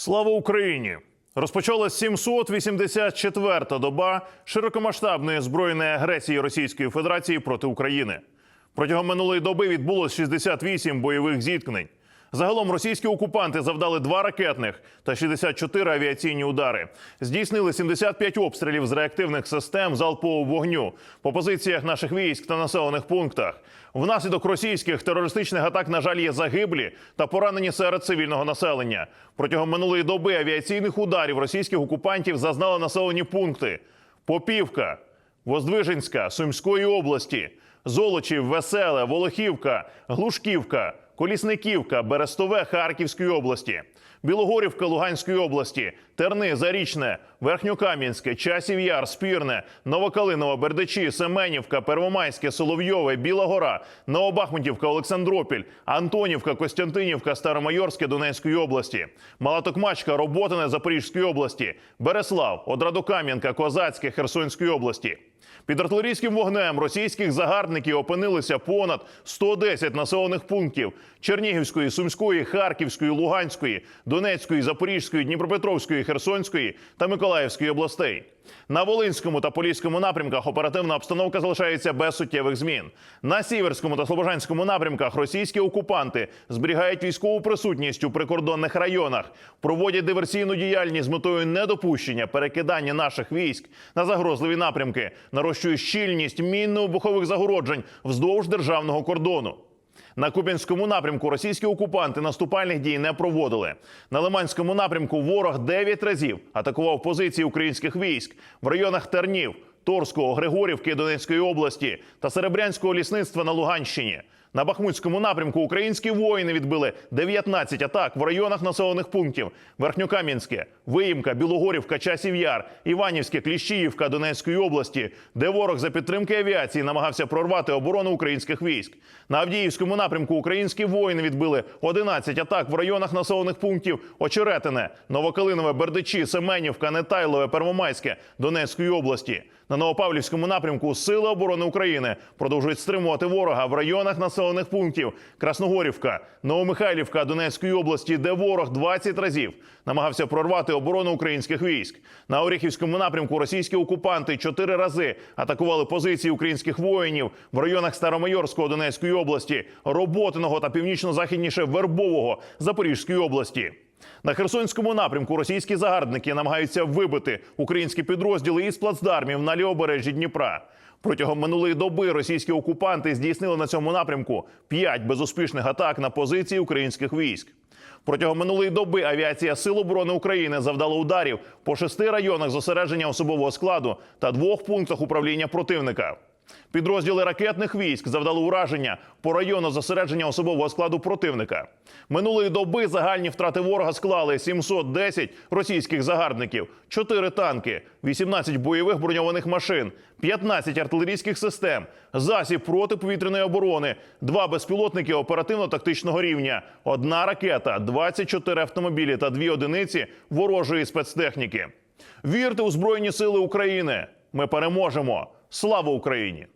Слава Україні! Розпочалась 784-та доба широкомасштабної збройної агресії Російської Федерації проти України. Протягом минулої доби відбулось 68 бойових зіткнень. Загалом російські окупанти завдали два ракетних та 64 авіаційні удари. Здійснили 75 обстрілів з реактивних систем залпового вогню по позиціях наших військ та населених пунктах. Внаслідок російських терористичних атак, на жаль, є загиблі та поранені серед цивільного населення. Протягом минулої доби авіаційних ударів російських окупантів зазнали населені пункти: Попівка, Воздвиженська, Сумської області, Золочів, Веселе, Волохівка, Глушківка, Колісниківка, Берестове Харківської області, Білогорівка Луганської області, Терни, Зарічне, Верхньокам'янське, Часів Яр, Спірне, Новокалинова, Бердичі, Семенівка, Первомайське, Соловйове, Біла Гора, Новобахмутівка, Олександропіль, Антонівка, Костянтинівка, Старомайорське Донецької області, Малатокмачка, Роботине Запорізької області, Береслав, Одрадокам'янка, Козацьке Херсонської області. Під артилерійським вогнем російських загарбників опинилися понад 110 населених пунктів Чернігівської, Сумської, Харківської, Луганської, Донецької, Запорізької, Дніпропетровської, Херсонської та Миколаївської областей. На Волинському та Поліському напрямках оперативна обстановка залишається без суттєвих змін. На Сіверському та Слобожанському напрямках російські окупанти зберігають військову присутність у прикордонних районах, проводять диверсійну діяльність з метою недопущення перекидання наших військ на загрозливі напрямки, нарощують щільність мінно-вибухових загороджень вздовж державного кордону. На Куп'янському напрямку російські окупанти наступальних дій не проводили. На Лиманському напрямку ворог 9 разів атакував позиції українських військ в районах Тернів, Торського, Григорівки Донецької області та Серебрянського лісництва на Луганщині. На Бахмутському напрямку українські воїни відбили 19 атак в районах населених пунктів: Верхньокам'янське, Виїмка, Білогорівка, Часів Яр, Іванівське, Кліщіївка Донецької області, де ворог за підтримки авіації намагався прорвати оборону українських військ. На Авдіївському напрямку українські воїни відбили 11 атак в районах населених пунктів Очеретине, Новокалинове, Бердичі, Семенівка, Нетайлове, Первомайське Донецької області. На Новопавлівському напрямку Сили оборони України продовжують стримувати ворога в районах населених пунктів Красногорівка, Новомихайлівка Донецької області, де ворог 20 разів намагався прорвати оборону українських військ. На Оріхівському напрямку російські окупанти чотири рази атакували позиції українських воїнів в районах Старомайорського Донецької області, Роботиного та північно-західніше Вербового Запорізької області. На Херсонському напрямку російські загарбники намагаються вибити українські підрозділи із плацдармів на лівобережжі Дніпра. Протягом минулої доби російські окупанти здійснили на цьому напрямку п'ять безуспішних атак на позиції українських військ. Протягом минулої доби авіація Сил оборони України завдала ударів по шести районах зосередження особового складу та двох пунктах управління противника. Підрозділи ракетних військ завдали ураження по району зосередження особового складу противника. Минулої доби загальні втрати ворога склали 710 російських загарбників, 4 танки, 18 бойових броньованих машин, 15 артилерійських систем, засіб протиповітряної оборони, 2 безпілотники оперативно-тактичного рівня, одна ракета, 24 автомобілі та 2 одиниці ворожої спецтехніки. Вірте у Збройні Сили України! Ми переможемо! Слава Україні!